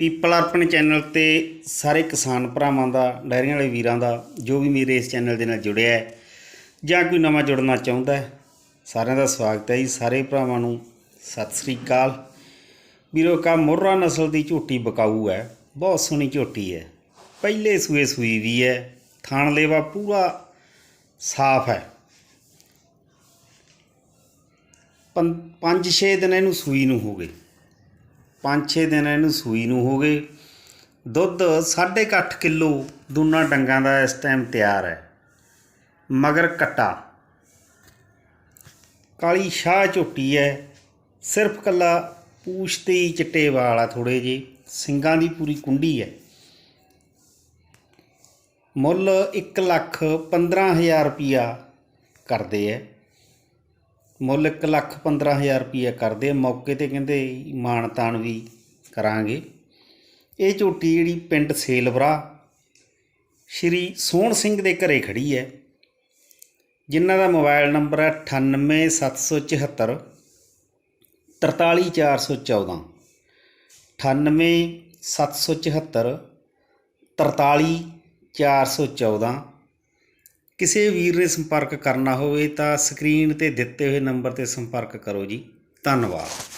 People ਅਰਪਣ channel ਤੇ ਸਾਰੇ ਕਿਸਾਨ ਭਰਾਵਾਂ ਦਾ, ਡੈਰੀਆਂ ਵਾਲੇ ਵੀਰਾਂ ਦਾ, ਜੋ ਵੀ ਮੇਰੇ ਇਸ ਚੈਨਲ ਦੇ ਨਾਲ ਜੁੜਿਆ ਹੈ, ਜਾਂ ਕੋਈ ਨਵਾਂ ਜੁੜਨਾ ਚਾਹੁੰਦਾ ਹੈ, ਸਾਰਿਆਂ ਦਾ ਸਵਾਗਤ ਹੈ ਜੀ। ਸਾਰੇ ਭਰਾਵਾਂ ਨੂੰ ਸਤਿ ਸ੍ਰੀ ਅਕਾਲ। ਵੀਰੋ ਕਾ ਮੋਹਰਾ ਨਸਲ ਦੀ ਝੋਟੀ ਬਕਾਊ ਹੈ, ਬਹੁਤ ਸੋਹਣੀ ਝੋਟੀ ਹੈ। ਪਹਿਲੇ ਸੂਏ ਸੂਈ ਵੀ ਹੈ, ਥਾਣ ਲੇਵਾ ਪੂਰਾ ਸਾਫ਼ ਹੈ। 5-6 ਦਿਨ ਇਹਨੂੰ ਸੂਈ ਨੂੰ ਹੋ ਗਏ। 5-6 ਦਿਨ ਇਹਨੂੰ ਸੂਈ ਨੂੰ ਹੋ ਗਏ। ਦੁੱਧ 8.5 ਕਿਲੋ ਦੋਨਾਂ ਡੰਗਾਂ ਦਾ ਇਸ ਟਾਈਮ ਤਿਆਰ ਹੈ। ਮਗਰ ਕਟਾ। ਕਾਲੀ ਸ਼ਾਹ ਝੋਟੀ ਹੈ। ਸਿਰਫ ਕੱਲਾ ਪੂਛ ਤੇ ਹੀ ਚਿੱਟੇ ਵਾਲ ਆ ਥੋੜੇ ਜੇ ਸਿੰਗਾਂ ਦੀ ਪੂਰੀ ਕੁੰਡੀ ਹੈ। ਮੁੱਲ 1 ਲੱਖ 15000 ਰੁਪਿਆ ਕਰਦੇ ਐ ਮੁੱਲ 1 ਲੱਖ 15000 ਰੁਪਿਆ ਕਰਦੇ ਮੌਕੇ ਤੇ ਕਹਿੰਦੇ ਮਾਣ ਤਾਣ ਵੀ ਕਰਾਂਗੇ। ਇਹ ਝੋਟੀ ਜਿਹੜੀ ਪਿੰਡ ਸੇਲਵਰਾ, ਸ਼੍ਰੀ ਸੋਹਣ ਸਿੰਘ ਦੇ ਘਰੇ ਖੜੀ ਹੈ। ਜਿਨ੍ਹਾਂ ਦਾ ਮੋਬਾਈਲ ਨੰਬਰ ਹੈ 98774 43414 98774 43414 ਕਿਸੇ ਵੀਰ ਨੇ ਸੰਪਰਕ ਕਰਨਾ ਹੋਵੇ ਤਾਂ ਸਕਰੀਨ ਤੇ ਦਿੱਤੇ ਹੋਏ ਨੰਬਰ ਤੇ ਸੰਪਰਕ ਕਰੋ ਜੀ। ਧੰਨਵਾਦ।